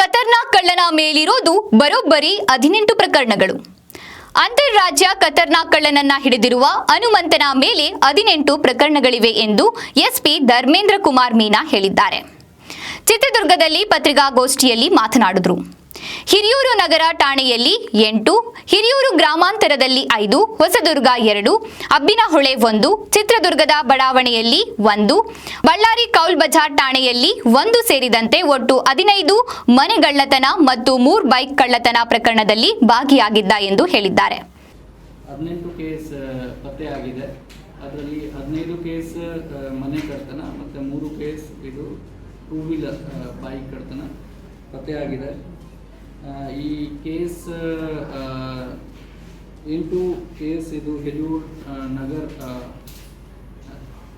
ಖತರ್ನಾಕ್ ಕಳ್ಳನ ಮೇಲಿರೋದು ಬರೋಬ್ಬರಿ ಹದಿನೆಂಟು ಪ್ರಕರಣಗಳು. ಅಂತಾರಾಜ್ಯ ಖತರ್ನಾಕ್ ಕಳ್ಳನನ್ನ ಹಿಡಿದಿರುವ ಹನುಮಂತನ ಮೇಲೆ ಹದಿನೆಂಟು ಪ್ರಕರಣಗಳಿವೆ ಎಂದು ಎಸ್ಪಿ ಧರ್ಮೇಂದ್ರ ಕುಮಾರ್ ಮೀನಾ ಹೇಳಿದ್ದಾರೆ. ಚಿತ್ರದುರ್ಗದಲ್ಲಿ ಪತ್ರಿಕಾಗೋಷ್ಠಿಯಲ್ಲಿ ಮಾತನಾಡಿದ್ರು. ಹಿರಿಯೂರು ನಗರ ಠಾಣೆಯಲ್ಲಿ ಎಂಟು, ಹಿರಿಯೂರು ಗ್ರಾಮಾಂತರದಲ್ಲಿ ಐದು, ಹೊಸದುರ್ಗ ಎರಡು, ಅಬ್ಬಿನಹೊಳೆ ಒಂದು ಚಿತ್ರದುರ್ಗದ ಬಡಾವಣೆಯಲ್ಲಿ ಒಂದು, ಬಳ್ಳಾರಿ ಕೌಲ್ ಬಜಾರ್ ಠಾಣೆಯಲ್ಲಿ ಒಂದು ಸೇರಿದಂತೆ ಒಟ್ಟು ಹದಿನೈದು ಮನೆಗಳ್ಳತನ ಮತ್ತು ಮೂರು ಬೈಕ್ ಕಳ್ಳತನ ಪ್ರಕರಣದಲ್ಲಿ ಭಾಗಿಯಾಗಿದ್ದ ಎಂದು ಹೇಳಿದ್ದಾರೆ. ಹದಿನೆಂಟು ಕೇಸ್ ಪತ್ತೆಯಾಗಿದೆ ಅದರಲ್ಲಿ ಹದಿನೈದು ಕೇಸ್ ಮನೆ ಕಳ್ತನ ಮತ್ತು ಮೂರು ಕೇಸ್ ಇದು ಟೂ ವೀಲರ್ ಬೈಕ್ ಕಳ್ತನ ಪತ್ತೆಯಾಗಿದೆ ಈ ಕೇಸ್ ಎಂಟು ಕೇಸ್ ಇದು ಹೆಜೂರ್ ನಗರ್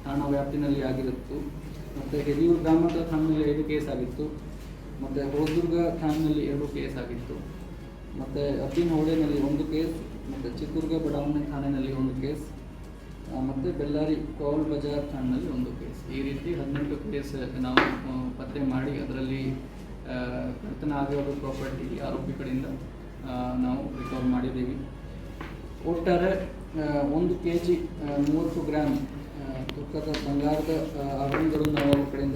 ಠಾಣಾ ವ್ಯಾಪ್ತಿನಲ್ಲಿ ಆಗಿರುತ್ತು. ಮತ್ತು ಹಿರಿಯೂರು ಗ್ರಾಮಾಂತರ ಠಾಣೆಯಲ್ಲಿ ಐದು ಕೇಸ್ ಆಗಿತ್ತು. ಮತ್ತು ಹೊಸದುರ್ಗ ಠಾಣೆಯಲ್ಲಿ ಎರಡು ಕೇಸ್ ಆಗಿತ್ತು. ಮತ್ತು ಅಬ್ಬಿನಹೊಳೆನಲ್ಲಿ ಒಂದು ಕೇಸ್ ಮತ್ತು ಚಿತ್ರದುರ್ಗ ಬಡಾವಣೆ ಠಾಣೆಯಲ್ಲಿ ಒಂದು ಕೇಸ್ ಮತ್ತು ಬೆಳ್ಳಾರಿ ಕೌಲ್ ಬಜಾರ್ ಠಾಣೆಯಲ್ಲಿ ಒಂದು ಕೇಸ್ ಈ ರೀತಿ ಹದಿನೆಂಟು ಕೇಸ್ ನಾವು ಪತ್ತೆ ಮಾಡಿ ಅದರಲ್ಲಿ ಕರ್ತನ ಆಗಿರೋ ಪ್ರಾಪರ್ಟಿ ಆರೋಪಿಗಳಿಂದ ಆ, ನಾವು ರಿಕವರ್ ಮಾಡಿದ್ದೀವಿ. ಒಟ್ಟಾರೆ ಒಂದು ಕೆ ಜಿ ಮೂವತ್ತು ಗ್ರಾಮ್ ಆ, ತೂಕದ ಬಂಗಾರದ ಆ, ಆಭರಣಗಳು ನಾವು ಅವ್ರ ಕಡೆಯಿಂದ